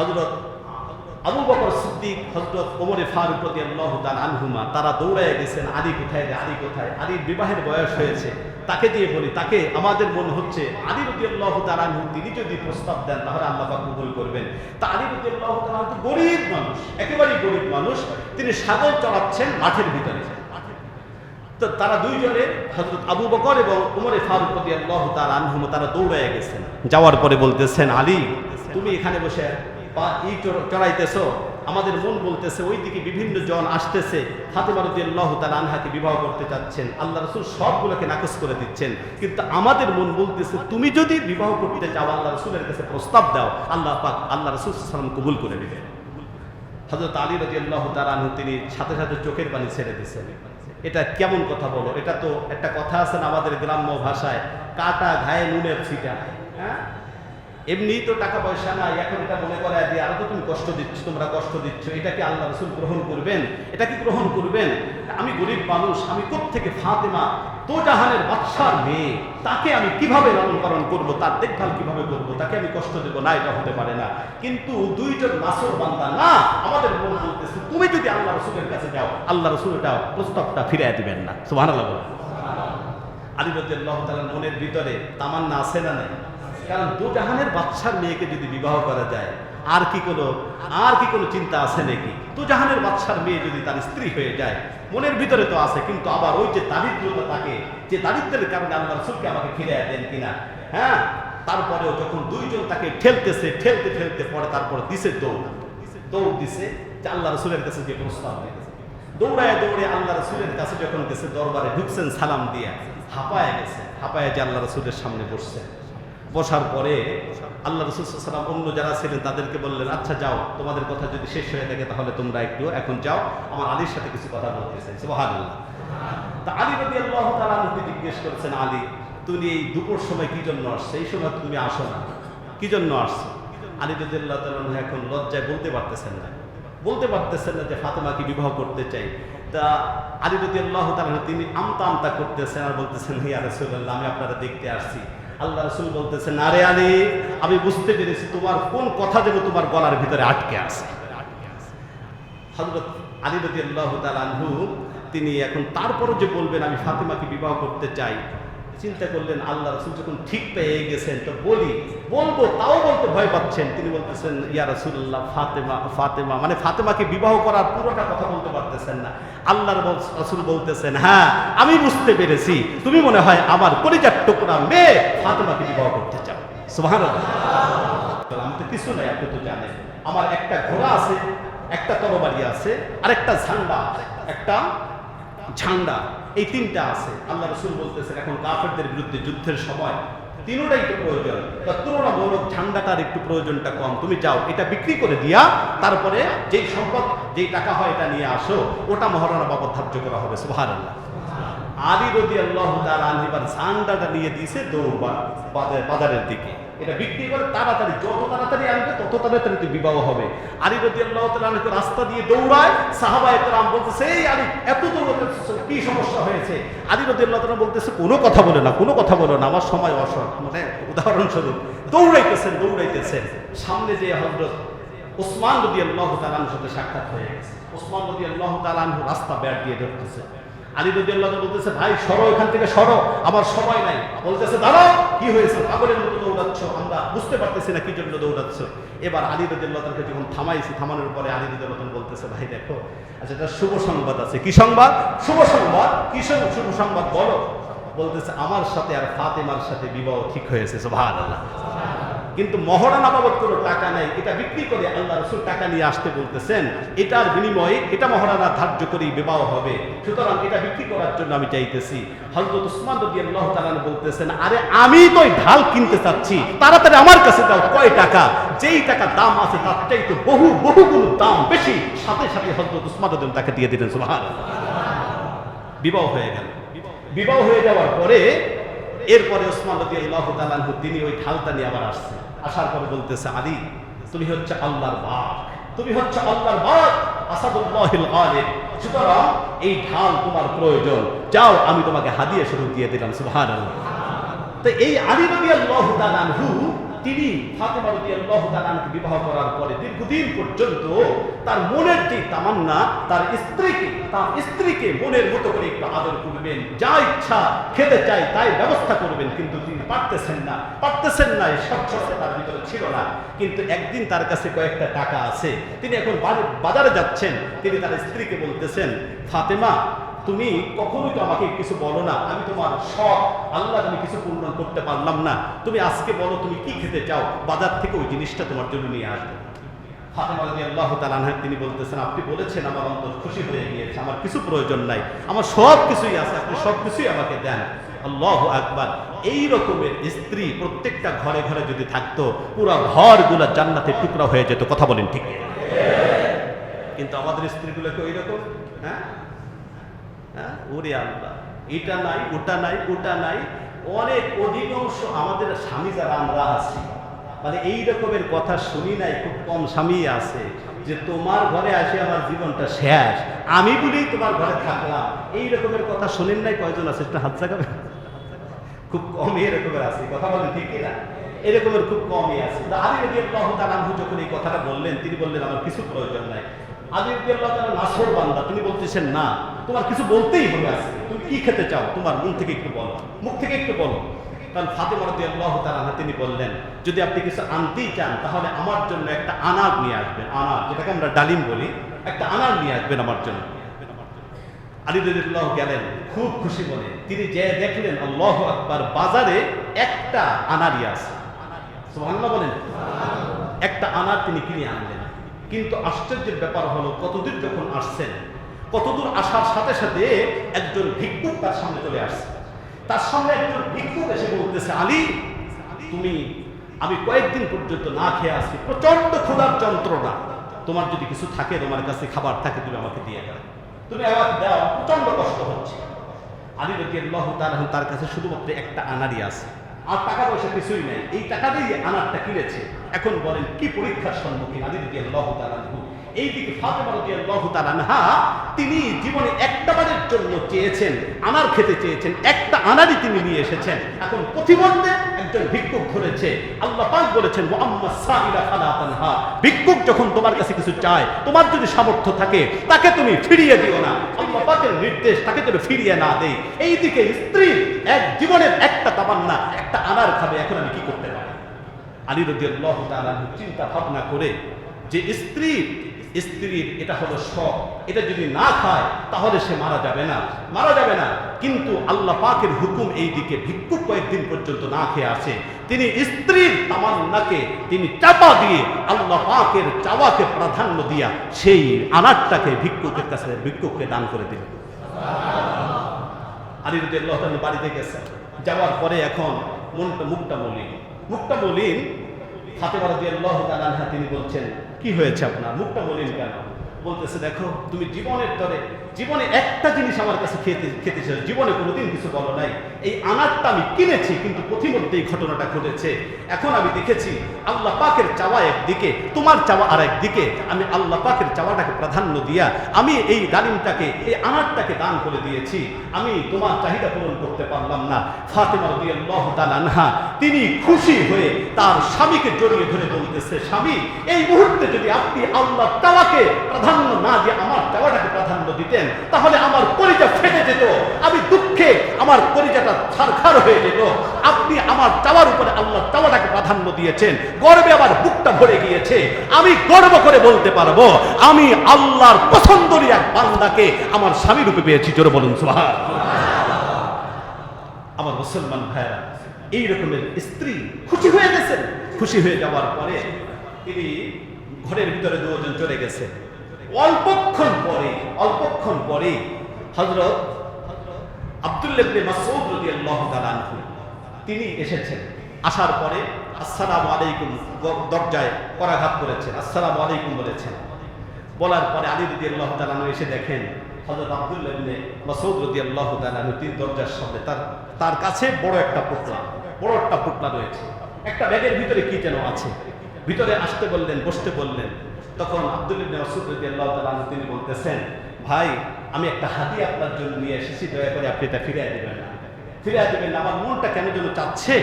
হজরত আবু বকর সিদ্দিক হজরত ওমরে ফারুক আনহুমা, তারা দৌড়ায় গেছেন, আলী কোথায় রে, আলী কোথায়? আলীর বিবাহের বয়স হয়েছে। তাকে দিয়ে বলি, তাকে আমাদের মনে হচ্ছে, আলী রদি আনহু, তিনি যদি প্রস্তাব দেন, তাহলে আল্লাহ কবুল করবেন। তা আলী রদি গরিব মানুষ, একেবারেই গরিব মানুষ, তিনি সাগর চড়াচ্ছেন মাঠের ভিতরে। তো তারা দুইজনে হজরত আবু বকর এবং উমরে ফারুক রদি তাল আনহুমা, তারা দৌড়ায় গেছেন। যাওয়ার পরে বলতেছেন, আলী, তুমি এখানে বসে পা ই চড়- চড়াইতেছো। আমাদের মন বলতেছে ওই দিকে বিভিন্ন জন আসতেছে। ফাতেমা রদিয়াল্লাহু তাআলা আনহাকে বিবাহ করতে চাচ্ছেন আল্লাহ রাসূল সবগুলোকে নাকচ করে দিচ্ছেন। কিন্তু আমাদের মন বলতেছে, তুমি যদি বিবাহ করতে চাও আল্লাহ রাসূলের কাছে প্রস্তাব দাও, আল্লাহ পাক আল্লাহ রাসূল ওয়াসাল্লাম কবুল করে নেবেন হযরত আলী রাদিয়াল্লাহু তাআলা আনহু তিনি সাথে সাথে চোখের পানি ছেড়ে দিচ্ছেন। এটা কেমন কথা বলো? এটা তো একটা কথা আছে না আমাদের গ্রাম্য ভাষায়, কাটা ঘায়ে নুনের ছিটা। হ্যাঁ? এমনিই তো টাকা পয়সা নাই, এখন এটা মনে করে দিয়ে আরও তো তুমি কষ্ট দিচ্ছ, তোমরা কষ্ট দিচ্ছ, এটা কি আল্লাহ রসুল গ্রহণ করবেন? এটা কি গ্রহণ করবেন? আমি গরিব মানুষ, আমি থেকে ফাতেমা? তো জাহানের বাদশার মেয়ে, তাকে আমি কীভাবে লালন পালন করব, তার দেখভাল কীভাবে করব, তাকে আমি কষ্ট দেবো না, এটা হতে পারে না। কিন্তু দুইজন নাসর বান্দা, না, আমাদের মন বলতেছে, তুমি যদি আল্লাহ রসুলের কাছে যাও, আল্লাহ রসুল এটা প্রস্তাবটা ফিরিয়ে দিবেন না। সুবাহ আলী তাআলার মনের ভিতরে তামান্না আছে না নাই? কারণ দু জাহানের বাচ্চার মেয়েকে যদি বিবাহ করা যায়, আর কি কোনো, আর কি কোনো চিন্তা আছে নাকি? দু জাহানের বাচ্চার মেয়ে যদি তার স্ত্রী হয়ে যায়, মনের ভিতরে তো আছে, কিন্তু আবার ওই যে দারিদ্রতা থাকে যে দারিদ্রের কারণে আল্লাহ রসুলকে আমাকে ফিরে দেন কিনা? হ্যাঁ? তারপরেও যখন দুইজন তাকে ঠেলতেছে, ঠেলতে ঠেলতে পরে তারপরে দিছে দৌড়। দৌড় দিছে, যে আল্লাহ রসুলের কাছে যে প্রস্তাব দিয়েছে দৌড়ায় দৌড়ে আল্লাহ রসুলের কাছে যখন গেছে, দরবারে ঢুকছেন সালাম দিয়ে, হাঁপায় গেছে, হাঁপায় যে আল্লাহ রসুলের সামনে বসছে বসার পরে আল্লাহ রসুল সাল্লাম অন্য যারা ছিলেন তাদেরকে বললেন আচ্ছা যাও, তোমাদের কথা যদি শেষ হয়ে থাকে তাহলে তোমরা একটু এখন যাও, আমার আলীর সাথে কিছু কথা বলতে চাই। সুবহানাল্লাহ। তা আলী রবি আল্লাহ তালাকে জিজ্ঞেস করেছেন, আলী, তুমি এই দুপুর সময় কি জন্য আসছো? এই সময় তুমি আসো না। কি জন্য আসছো? আলী রবি আল্লাহ তালন এখন লজ্জায় বলতে পারতেছেন না। বলতে পারতেছেন না যে ফাতেমাকে বিবাহ করতে চাই। তা আলী রদি আল্লাহ তাআলা তিনি আমতা আমতা করতেছেন আর বলতেছেন হিয়া রসুল্লাহ আমি আপনারা দেখতে আসছি। আল্লাহ রসুল বলতেছে নারায়ালি আলী, আমি বুঝতে পেরেছি তোমার কোন কথা যেন তোমার গলার ভিতরে আটকে আছে। হজরত আলী রদি আল্লাহ তিনি এখন তারপরও যে বলবেন, আমি ফাতেমাকে বিবাহ করতে চাই। চিন্তা করলেন, আল্লাহ রসুল যখন ঠিক পেয়ে গেছেন, তো বলি, বলব, তাও বলতে ভয় পাচ্ছেন। তিনি বলতেছেন, ইয়া রসুল্লাহ ফাতেমা ফাতেমা। মানে ফাতেমাকে বিবাহ করার পুরোটা কথা বলতে পারতেছেন না। আল্লাহর বল- রসুল বলতেছেন হ্যাঁ আমি বুঝতে পেরেছি। তুমি মনে হয় আমার পরিচার টুকরা মেয়ে ফাতেমাকে বিবাহ করতে চাও। সুভান আমি তো কিছু নাই, আপনি তো জানেন। আমার একটা ঘোড়া আছে, একটা তরবারি আছে আর একটা ঝান্ডা একটা ঝান্ডা। এই তিনটা আছে। আল্লাহ রসুল বলতেছেন, এখন কাফেরদের বিরুদ্ধে যুদ্ধের সময় তিনোটাই তো প্রয়োজন। তা তুলনামূলক ঝান্ডাটার একটু প্রয়োজনটা কম। তুমি যাও, এটা বিক্রি করে দিয়া তারপরে যেই সম্পদ, যেই টাকা হয় এটা নিয়ে আসো। ওটা মহারণা বাবদ ধার্য করা হবে সুহার আলী রদি আল্লাহ তার আনহিবার ঝান্ডাটা নিয়ে দিয়েছে দৌড় বাজারের দিকে। এটা বিক্রি করে তাড়াতাড়ি, যত তাড়াতাড়ি আনবে, তত তাড়াতাড়ি বিবাহ হবে। আলী রদি আল্লাহ রাস্তা দিয়ে দৌড়ায় সাহাবা একরাম বলতেছে, এই আলী, এত দৌড়াতে কি সমস্যা হয়েছে? আলী রদি আল্লাহ বলতেছে, কোনো কথা বলে না, কোনো কথা বলো না, আমার সময় অসর মানে উদাহরণস্বরূপ, দৌড়াইতেছেন দৌড়াইতেছেন। সামনে যে হজরত ওসমান রদি আল্লাহ সাথে সাক্ষাৎ হয়ে গেছে। ওসমান রদি আল্লাহ রাস্তা ব্যাট দিয়ে ধরতেছে। আলী রদি বলতেছে, ভাই, সরো এখান থেকে, সরো। আমার সময় নাই। বলতেছে, দাঁড়াও, কি হয়েছে? পাগলের মতো দৌড়াচ্ছ আমরা বুঝতে পারতেছি না কি জন্য দৌড়াচ্ছ। এবার আলী রদি যখন থামাইছি, থামানোর পরে আলী রদি বলতেছে, ভাই, দেখো আচ্ছা এটা শুভ সংবাদ আছে। কি সংবাদ? শুভ সংবাদ? কি শুভ সংবাদ? বলো। বলতেছে, আমার সাথে আর ফাতেমার সাথে বিবাহ ঠিক হয়েছে কিন্তু মহরানা বাবদ কোনো টাকা নেই। এটা বিক্রি করে আল্লাহ রসুল টাকা নিয়ে আসতে বলতেছেন, এটার বিনিময়ে এটা মহরানা ধার্য করেই বিবাহ হবে। সুতরাং এটা বিক্রি করার জন্য আমি চাইতেছি হজরত উসমান রদি আল্লাহ তালান বলতেছেন, আরে আমি তো ঢাল কিনতে চাচ্ছি। তাড়াতাড়ি আমার কাছে দাও, কয় টাকা? যেই টাকা দাম আছে তার চাইতে বহু, বহুগুণ দাম বেশি। সাথে সাথে হজরত উসমান রদি তাকে দিয়ে দিলেন সুহান বিবাহ হয়ে গেল। বিবাহ হয়ে যাওয়ার পরে, এরপরে ওসমান রদি আল্লাহ তালানহু তিনি ওই খালতা নিয়ে আবার আসছে। আসার পরে বলতেছে, আলী, তুমি হচ্ছে আল্লাহর বাঘ তুমি হচ্ছে আল্লাহর বাঘ সুতরাং এই ঢাল তোমার প্রয়োজন। যাও, আমি তোমাকে হাদিয়ে শুরু দিয়ে দিলাম, সুবহানাল্লাহ। তো এই আলী রবি আল্লাহ তিনি ফাতেমা রাদিয়াল্লাহু তাআলাকে বিবাহ করার পরে দীর্ঘদিন পর্যন্ত তার মনের যে তামান্না, তার স্ত্রীকে তার স্ত্রীকে মনের মতো করে একটু আদর করবেন, যা ইচ্ছা খেতে চাই তাই ব্যবস্থা করবেন, কিন্তু তিনি পারতেছেন না। পারতেছেন না, এই স্বচ্ছতা তার ভিতরে ছিল না। কিন্তু একদিন তার কাছে কয়েকটা টাকা আছে। তিনি এখন বাজারে যাচ্ছেন। তিনি তার স্ত্রীকে বলতেছেন, ফাতেমা তুমি কখনোই তো আমাকে কিছু বলো না, আমি তোমার শখ আল্লাহ আমি কিছু পূর্ণ করতে পারলাম না। তুমি আজকে বলো তুমি কি খেতে চাও, বাজার থেকে ওই জিনিসটা তোমার জন্য নিয়ে আসবে। রাদিয়াল্লাহু তিনি বলতেছেন, আপনি বলেছেন আমার অন্তর খুশি হয়ে গিয়েছে, আমার কিছু প্রয়োজন নাই, আমার সব কিছুই আছে, আপনি সব কিছুই আমাকে দেন। আল্লাহু আকবার। এই রকমের স্ত্রী প্রত্যেকটা ঘরে ঘরে যদি থাকতো, পুরো ঘরগুলো জান্নাতের টুকরা হয়ে যেত, কথা বলেন ঠিক কিন্তু আমাদের স্ত্রীগুলোকে ওই রকম? হ্যাঁ? হ্যাঁ? ওরে আল্লাহ, এটা নাই, ওটা নাই ওটা নাই। অনেক অধিকাংশ আমাদের স্বামী যারা, আমরা আছি। মানে এই রকমের কথা শুনি নাই, খুব কম স্বামী আছে যে তোমার ঘরে আসে আমার জীবনটা শেষ। আমি বলেই তোমার ঘরে থাকলাম। এই রকমের কথা শুনেন নাই কয়জন আছে? একটু হাত জাগাবে খুব কমই এরকমের আছে। কথা বলেন ঠিক না? এরকমের খুব কমই আছে। তালাহু যখন এই কথাটা বললেন, তিনি বললেন, আমার কিছু প্রয়োজন নাই। আলী আল্লাহ নাসর বান্দা। তিনি বলতেছেন, না, তোমার কিছু বলতেই হবে আজকে। তুমি কি খেতে চাও? তোমার মন থেকে একটু বলো। মুখ থেকে একটু বলো। কারণ ফাতেমা রদি আল্লাহ তালা তিনি বললেন, যদি আপনি কিছু আনতেই চান, তাহলে আমার জন্য একটা আনার নিয়ে আসবেন। আনার, যেটাকে আমরা ডালিম বলি, একটা আনার নিয়ে আসবেন আমার জন্য। আলী রদিল্লাহ গেলেন, খুব খুশি মনে। তিনি যে দেখলেন, আল্লাহ আকবার, বাজারে একটা আনারই আছে। বলেন। একটা আনার তিনি কিনে আনলেন। কিন্তু আশ্চর্যের ব্যাপার হলো, কতদূর যখন আসছেন, কতদূর আসার সাথে সাথে একজন ভিক্ষুক তার সামনে চলে আসছে। তার সামনে একজন ভিক্ষুক এসে বলতেছে, আলী, তুমি, আমি কয়েকদিন পর্যন্ত না খেয়ে আসছি প্রচণ্ড ক্ষুধার যন্ত্রণা। তোমার যদি কিছু থাকে, তোমার কাছে খাবার থাকে, তুমি আমাকে দিয়ে দাও। তুমি আমাকে দাও প্রচণ্ড কষ্ট হচ্ছে। আলী রকি তার তার কাছে শুধুমাত্র একটা আনারই আছে। আর টাকা পয়সা কিছুই নেই। এই টাকা দিয়ে আনারটা কিনেছে। এখন বলেন, কি পরীক্ষার সম্মুখীন? আলী রকি আল্লাহ এইদিকে তিনি জীবনে জন্য চেয়েছেন, আনার খেতে চেয়েছেন, একটা আনারই তিনি নিয়ে এসেছেন। এখন প্রতিমধ্যে একজন ভিক্ষুক ধরেছে আল্লাহ পাক বলেছেন মুহাম্মদ ভিক্ষুক যখন তোমার কাছে কিছু চায়, তোমার যদি সামর্থ্য থাকে, তাকে তুমি ফিরিয়ে দিও না। আল্লাহ পাকের নির্দেশ তাকে তুমি ফিরিয়ে না দেই। এইদিকে স্ত্রী এক জীবনের একটা তামান্না, একটা আনার খাবে, এখন আমি কি করতে পারি? আলী রদিয়াল্লাহ তাআলা চিন্তা ভাবনা করে যে স্ত্রী স্ত্রীর এটা হলো শখ। এটা যদি না খায়, তাহলে সে মারা যাবে না। মারা যাবে না। কিন্তু আল্লাহ পাকের হুকুম এই দিকে ভিক্ষুক কয়েকদিন পর্যন্ত না খেয়ে আছে। তিনি স্ত্রীর তামান্নাকে, তিনি চাপা দিয়ে আল্লাহ পাকের চাওয়াকে প্রাধান্য দিয়া সেই আনারটাকে ভিক্ষুকের কাছে, ভিক্ষুককে দান করে দিলেন। আলী তাআলা বাড়িতে গেছে। যাওয়ার পরে এখন মনটা মুখটা মলিন। মুখটা মলিন? হাতে তিনি বলছেন, কি হয়েছে আপনার? মুখটা মলিন কেন? বলতেছে, দেখো, তুমি জীবনের তরে জীবনে একটা জিনিস আমার কাছে খেতে খেতে চাও জীবনে কোনোদিন কিছু বলো নাই। এই আনারটা আমি কিনেছি, কিন্তু প্রতিমধ্যে এই ঘটনাটা ঘটেছে। এখন আমি দেখেছি, আল্লাহ পাকের চাওয়া একদিকে, তোমার চাওয়া আর একদিকে আমি আল্লাহ পাকের চাওয়াটাকে প্রাধান্য দিয়া, আমি এই ডালিমটাকে, এই আনারটাকে দান করে দিয়েছি। আমি তোমার চাহিদা পূরণ করতে পারলাম না। ফাতেমা রাদিয়াল্লাহু তাআলা আনহা, তিনি খুশি হয়ে তার স্বামীকে জড়িয়ে ধরে বলতেছে, স্বামী, এই মুহূর্তে যদি আপনি আল্লাহ চাওয়াকে প্রাধান্য না দিয়ে আমার চাওয়াটাকে প্রাধান্য দিতেন তাহলে আমার কলিজা ফেটে যেত, আমি দুঃখে আমার কলিজাটা ছারখার হয়ে যেত। আপনি আমার চাওয়ার উপরে আল্লাহ চাওয়াটাকে প্রাধান্য দিয়েছেন, গর্বে আমার বুকটা ভরে গিয়েছে। আমি গর্ব করে বলতে পারব, আমি আল্লাহর পছন্দরই এক বান্দাকে আমার স্বামী রূপে পেয়েছি। জোরে বলুন সুবহান আমার মুসলমান ভাইরা এই রকমের স্ত্রী খুশি হয়ে গেছেন। খুশি হয়ে যাওয়ার পরে তিনি ঘরের ভিতরে দুজন চলে গেছে পরে অল্পক্ষণ পরে হজরত আব্দুল্লাবনে মাসউদ রাদিয়াল্লাহু তাআলা আনহু, তিনি এসেছেন। আসার পরে আসসালামু আলাইকুম দরজায় করাঘাত করেছেন, আসসালামু আলাইকুম বলেছেন। বলার পরে আলী রাদিয়াল্লাহু তাআলা আনহু এসে দেখেন, হযরত আব্দুল্লাহ ইবনে মাসউদ রাদিয়াল্লাহু তাআলা আনহু তিনি দরজার সামনে তার তার কাছে বড় একটা পুটলা বড় একটা পুটলা রয়েছে। একটা ব্যাগের ভিতরে কি যেন আছে। ভিতরে আসতে বললেন, বসতে বললেন। তখন আব্দুল ইবনে মাসউদ রাদিয়াল্লাহু তাআলা তিনি বলতেছেন ভাই, আমি একটা হাতি আপনার জন্য নিয়ে এসেছি, দয়া করে আপনি এটা ফিরিয়ে দেবেন না। ফিরে দেবেন আমার মনটা কেন যেন চাচ্ছে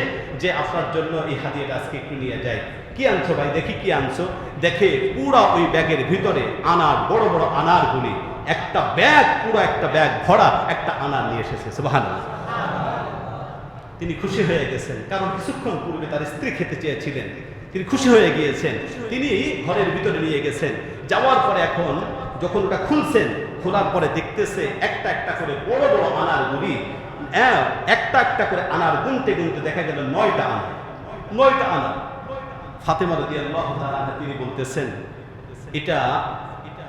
যে আপনার জন্য এই হাদিয়াটা আজকে একটু নিয়ে যাই। কি আনছো ভাই, দেখি কি আনছো। দেখে পুরা ওই ব্যাগের ভিতরে আনার, বড় বড় আনারগুলি একটা ব্যাগ, পুরো একটা ব্যাগ ভরা একটা আনার নিয়ে এসেছে, সুবহানাল্লাহ। তিনি খুশি হয়ে গেছেন, কারণ কিছুক্ষণ পূর্বে তার স্ত্রী খেতে চেয়েছিলেন। তিনি খুশি হয়ে গিয়েছেন। তিনি ঘরের ভিতরে নিয়ে গেছেন। যাওয়ার পরে এখন যখন ওটা খুলছেন খোলার পরে দেখতেছে একটা একটা করে বড় বড় আনার গুলি একটা একটা করে আনার গুনতে গুনতে দেখা গেল নয়টা আনা নয়টা আনা। ফাতেমা রদি আল্লাহ তিনি বলতেছেন, এটা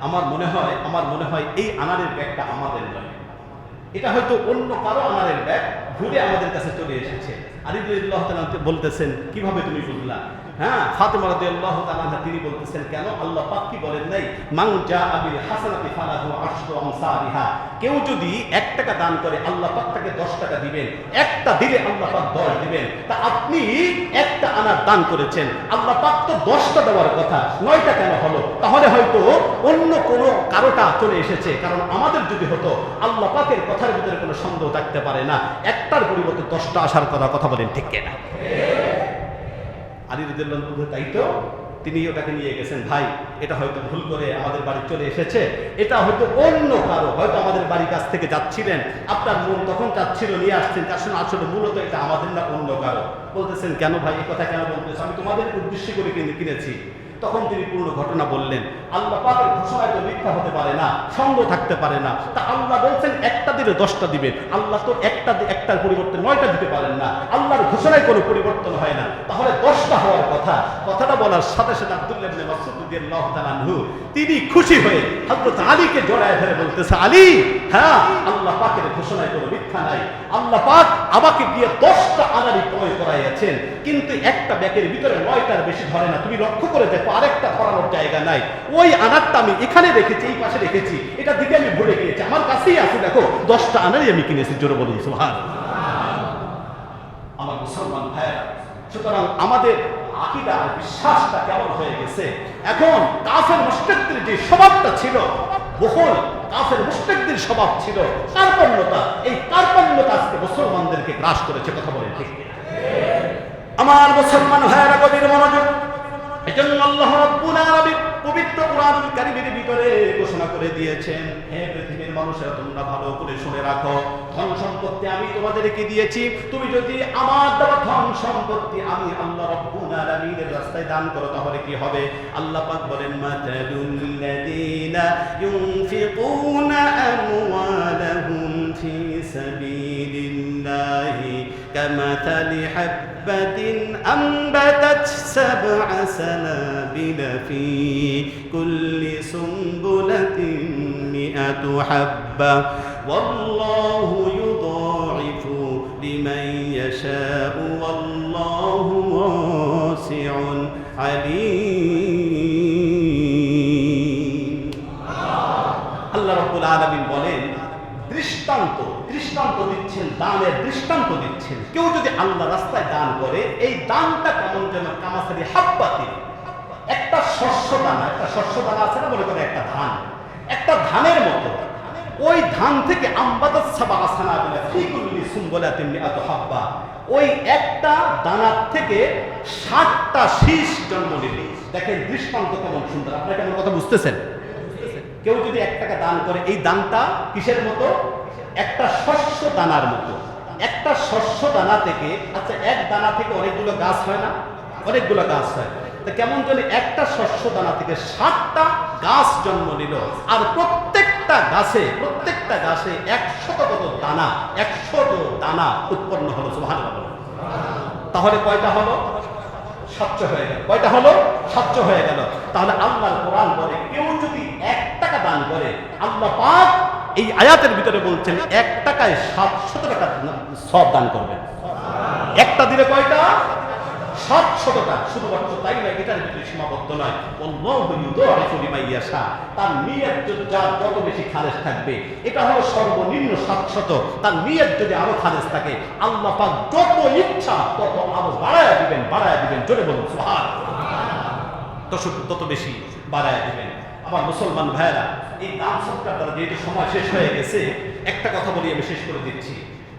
আমার মনে হয়, আমার মনে হয় এই আনারের ব্যাগটা আমাদের নয়। এটা হয়তো অন্য কারও আনারের ব্যাগ ঘুরে আমাদের কাছে চলে এসেছে। আলিদুল্লাহ তাআলা বলতেছেন, কীভাবে তুমি বুঝলা? হ্যাঁ ফাতেমা আল্লাহ তালা তিনি বলতেছেন, কেন? আল্লাহ পাক কি বলেন নাই? মান জা আবিল হাসানাতি ফালাহু কেউ যদি এক টাকা দান করে আল্লাহ পাক তাকে দশ টাকা দিবেন। একটা দিলে আল্লাহ পাক দশ দিবেন। তা আপনি একটা আনার দান করেছেন আল্লাহ পাক তো দশটা দেওয়ার কথা নয়টা কেন হলো? তাহলে হয়তো অন্য কোনো কারোটা চলে এসেছে। কারণ আমাদের যদি হতো আল্লাহ পাকের কথার ভিতরে কোনো সন্দেহ থাকতে পারে না। একটার পরিবর্তে দশটা আসার কথা কথা বলেন ঠিক কেনা? আলী রুদুল্লাহ তাই তো? তিনি ওটাকে নিয়ে গেছেন, ভাই, এটা হয়তো ভুল করে আমাদের বাড়ি চলে এসেছে। এটা হয়তো অন্য কারও, হয়তো আমাদের বাড়ির কাছ থেকে যাচ্ছিলেন। আপনার মন তখন চাচ্ছিল, নিয়ে আসছেন। তার সঙ্গে আসলে মূলত এটা আমাদের না অন্য কারও। বলতেছেন, কেন ভাই এই কথা কেন বলতেছে? আমি তোমাদের উদ্দেশ্য করে কিনে, কিনেছি। তখন তিনি পূর্ণ ঘটনা বললেন, আল্লাহ পাকের ঘোষণায় তো মিথ্যা হতে পারে না সন্দেহ থাকতে পারে না। তা আল্লাহ বলছেন, একটা দিলে দশটা দিবেন আল্লাহ তো একটা একটার পরিবর্তে নয়টা দিতে পারেন না। আল্লাহর ঘোষণায় কোনো পরিবর্তন হয় না। তাহলে দশটা হওয়ার কথা। কথাটা বলার সাথে সাথে আব্দুল্লাহ তিনি খুশি হয়ে হযরত আলীকে জড়ায় ধরে বলতেছে, আলী হ্যাঁ আল্লাহ পাকের ঘোষণায় কোনো মিথ্যা নাই আল্লাহ পাক আমাকে দিয়ে দশটা আনারি ক্রয় করাইয়াছেন। কিন্তু একটা ব্যাগের ভিতরে নয়টার বেশি ধরে না। তুমি লক্ষ্য করে দেখো, আরেকটা ধরানোর জায়গা নাই। ওই আনারটা আমি এখানে রেখেছি, এই পাশে রেখেছি। এটা দিকে আমি ভুলে গিয়েছি। আমার কাছেই আছে, দেখো, দশটা আনারি আমি কিনেছি, জোরে বলুন সুহান আমার মুসলমান ভাইয়েরা, সুতরাং আমাদের আকিদা বিশ্বাসটা কেমন হয়ে গেছে? এখন কাফের মুশরিকদের যে স্বভাবটা ছিল বহুল কাফের মুস্তেকদের স্বভাব ছিল। কার্পণ্যতা, এই কার্পণ্যতা আজকে মুসলমানদেরকে গ্রাস করেছে, কথা বলে ঠিক আমার মুসলমান ভাইয়েরা কবির মনোযোগ এজন্য আল্লাহ রাব্বুল আলামিন পবিত্র কোরআনুল কারীমের ভিতরে ঘোষণা করে দিয়েছেন, হে পৃথিবীর মানুষেরা, তোমরা ভালো করে শুনে রাখো। ধন সম্পত্তি আমি তোমাদেরকে দিয়েছি। তুমি যদি আমার দেওয়া ধন সম্পত্তি আমি আল্লাহ রাব্বুল আলামিনের রাস্তায় দান করো, তাহলে কি হবে? আল্লাহ পাক বলেন, মাতালুল লাযিনা ইউনফিকুনা আমওয়ালাহুম ফি সাবিলিল্লাহি। কামাথালি হাব্বাতিন أنبتت سبع سنابل في كل سنبلة مئة حبة والله يضاعف لمن يشاء والله واسع عليم আল্লাহ রাব্বুল আলামিন বলেন দৃষ্টান্ত দৃষ্টান্ত দিচ্ছেন দানের দৃষ্টান্ত দিচ্ছেন কেউ যদি আল্লাহ রাস্তায় দান করে, এই দানটা কেমন যেন কামাসারি হাব্বাতি। একটা শস্য দানা, একটা শস্য দানা আছে না মনে করে একটা ধান? একটা ধানের মতো। ওই ধান থেকে আম্বাদাত সাবা বিলা ফি কুল্লি সুম্বলাতিন মিআতু হাব্বা। ওই একটা দানার থেকে ষাটটা শীষ জন্ম নিল দেখেন দৃষ্টান্ত কেমন সুন্দর। আপনারা কেমন কথা বুঝতেছেন? কেউ যদি এক টাকা দান করে, এই দানটা কিসের মতো? একটা শস্য দানার মতো। একটা শস্য দানা থেকে আচ্ছা এক দানা থেকে অনেকগুলো গাছ হয় না? অনেকগুলো গাছ হয়। তা কেমন জানি একটা শস্য দানা থেকে ষাটটা গাছ জন্ম নিল। আর প্রত্যেকটা গাছে প্রত্যেকটা গাছে একশত কত দানা, একশত দানা উৎপন্ন হলো সুভান তাহলে কয়টা হলো? স্বচ্ছ হয়ে গেল। কয়টা হলো? স্বচ্ছ হয়ে গেল। তাহলে আল্লাহর কোরআন বলে, কেউ যদি এক টাকা দান করে, আল্লাহ পাক এই আয়াতের ভিতরে বলছেন, এক টাকায় সাতশত টাকা সব দান করবেন। একটা দিলে কয়টা? সাতশতটা শুধুমাত্র তাই যত বেশি খালেস থাকবে, এটা হলো সর্বনিম্ন সাতশত। তার যদি আরও থাকে তত বাড়ায় দিবেন বাড়ায় দিবেন। তত বেশি বাড়ায় দিবেন। আমার মুসলমান ভাইয়েরা এই দান সৎকার দ্বারা যেহেতু সময় শেষ হয়ে গেছে, একটা কথা বলি আমি শেষ করে দিচ্ছি।